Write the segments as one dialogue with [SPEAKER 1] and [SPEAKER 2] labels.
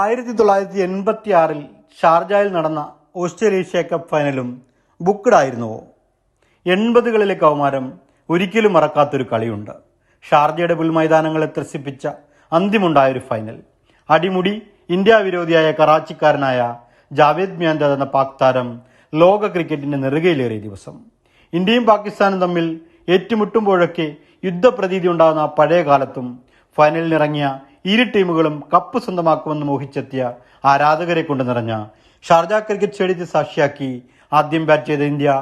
[SPEAKER 1] ആയിരത്തി തൊള്ളായിരത്തി എൺപത്തി ആറിൽ ഷാർജയിൽ നടന്ന ഓസ്ട്രേലേഷ്യ കപ്പ് ഫൈനലും ബുക്ക്ഡ് ആയിരുന്നുവോ എൺപതുകളിലെ കൗമാരം ഒരിക്കലും മറക്കാത്തൊരു കളിയുണ്ട്. ഷാർജയുടെ പുൽമൈതാനങ്ങളെ ത്രസിപ്പിച്ച അന്തിമുണ്ടായൊരു ഫൈനൽ. അടിമുടി ഇന്ത്യ വിരോധിയായ കറാച്ചിക്കാരനായ ജാവേദ് മ്യാൻദാദ് എന്ന പാക് താരം ലോക ക്രിക്കറ്റിന്റെ നെറുകയിലേറിയ ദിവസം. ഇന്ത്യയും പാകിസ്ഥാനും തമ്മിൽ ഏറ്റുമുട്ടുമ്പോഴൊക്കെ യുദ്ധപ്രതീതി ഉണ്ടാകുന്ന പഴയ കാലത്തും ഫൈനലിനിറങ്ങിയ ഇരു ടീമുകളും കപ്പ് സ്വന്തമാക്കുമെന്ന് മോഹിച്ചെത്തിയ ആരാധകരെ കൊണ്ട് നിറഞ്ഞ ഷാർജ ക്രിക്കറ്റ് സ്റ്റേഡിയത്തെ സാക്ഷിയാക്കി ആദ്യം ബാറ്റ് ചെയ്ത ഇന്ത്യ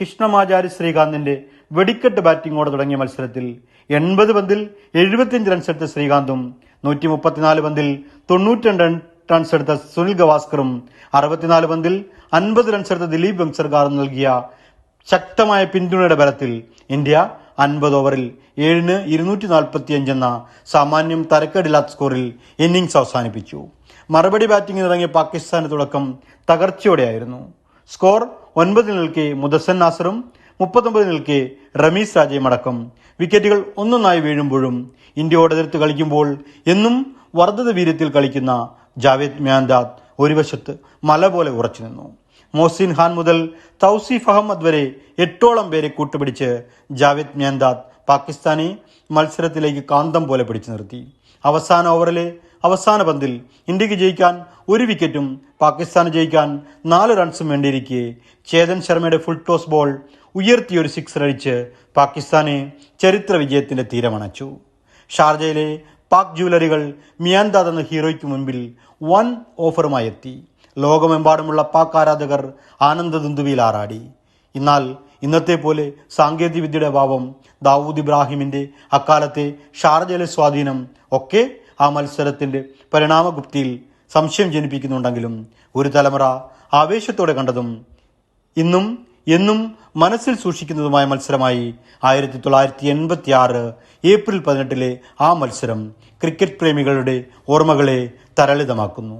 [SPEAKER 1] കൃഷ്ണമാചാരി ശ്രീകാന്തിന്റെ വെടിക്കെട്ട് ബാറ്റിംഗോടെ തുടങ്ങിയ മത്സരത്തിൽ എൺപത് പന്തിൽ എഴുപത്തിയഞ്ച് റൺസ് എടുത്ത ശ്രീകാന്തും നൂറ്റി മുപ്പത്തിനാല് പന്തിൽ തൊണ്ണൂറ്റിരണ്ട് റൺസ് എടുത്ത സുനിൽ ഗവാസ്കറും അറുപത്തിനാല് പന്തിൽ അൻപത് റൺസ് എടുത്ത ദിലീപ് വെങ്സർഗാറും നൽകിയ ശക്തമായ പിന്തുണയുടെ ബലത്തിൽ ഇന്ത്യ അൻപത് ഓവറിൽ ഏഴിന് ഇരുന്നൂറ്റി നാൽപ്പത്തി അഞ്ചെന്ന സാമാന്യം തരക്കേടില്ലാത്ത സ്കോറിൽ ഇന്നിംഗ്സ് അവസാനിപ്പിച്ചു. മറുപടി ബാറ്റിംഗിന് ഇറങ്ങിയ പാകിസ്ഥാന് തുടക്കം തകർച്ചയോടെയായിരുന്നു. സ്കോർ ഒൻപതിൽ നിൽക്കെ മുദസൻ നാസറും മുപ്പത്തൊമ്പതിൽ നിൽക്കെ റമീസ് രാജയും അടക്കം വിക്കറ്റുകൾ ഒന്നൊന്നായി വീഴുമ്പോഴും ഇന്ത്യയോട് എതിർത്ത് കളിക്കുമ്പോൾ എന്നും വർദ്ധിത വീര്യത്തിൽ കളിക്കുന്ന ജാവേദ് മ്യാൻദാദ് ഒരു വശത്ത് മല പോലെ ഉറച്ചു നിന്നു. മോസിൻ ഖാൻ മുതൽ തൗസീഫ് അഹമ്മദ് വരെ എട്ടോളം പേരെ കൂട്ടുപിടിച്ച് ജാവേദ് മ്യാൻദാദ് പാകിസ്ഥാനെ മത്സരത്തിലേക്ക് കാന്തം പോലെ പിടിച്ചു നിർത്തി. അവസാന ഓവറിലെ അവസാന പന്തിൽ ഇന്ത്യയ്ക്ക് ജയിക്കാൻ ഒരു വിക്കറ്റും പാകിസ്ഥാന് ജയിക്കാൻ നാല് റൺസും വേണ്ടിയിരിക്കെ ചേതൻ ശർമ്മയുടെ ഫുൾ ടോസ് ബോൾ ഉയർത്തിയൊരു സിക്സർ അടിച്ച് പാകിസ്ഥാനെ ചരിത്ര വിജയത്തിന്റെ തീരമണച്ചു. ഷാർജയിലെ പാക് ജ്വല്ലറികൾ മിയാൻദാദ് എന്ന ഹീറോയ്ക്ക് മുൻപിൽ വൻ ഓഫറുമായി എത്തി. ലോകമെമ്പാടുമുള്ള പാക് ആരാധകർ ആനന്ദദുന്തുവിയിൽ ആറാടി. എന്നാൽ ഇന്നത്തെ പോലെ സാങ്കേതികവിദ്യയുടെ അഭാവം ദാവൂദ് ഇബ്രാഹിമിന്റെ അക്കാലത്തെ ഷാർജയിലെ സ്വാധീനം ഒക്കെ ആ മത്സരത്തിന്റെ പരിണാമഗുപ്തിയിൽ സംശയം ജനിപ്പിക്കുന്നുണ്ടെങ്കിലും ഒരു തലമുറ ആവേശത്തോടെ കണ്ടതും ഇന്നും എന്നും മനസ്സിൽ സൂക്ഷിക്കുന്നതുമായ മത്സരമായി ആയിരത്തി തൊള്ളായിരത്തി എൺപത്തി ആറ് ഏപ്രിൽ പതിനെട്ടിലെ ആ മത്സരം ക്രിക്കറ്റ് പ്രേമികളുടെ ഓർമ്മകളെ തരളിതമാക്കുന്നു.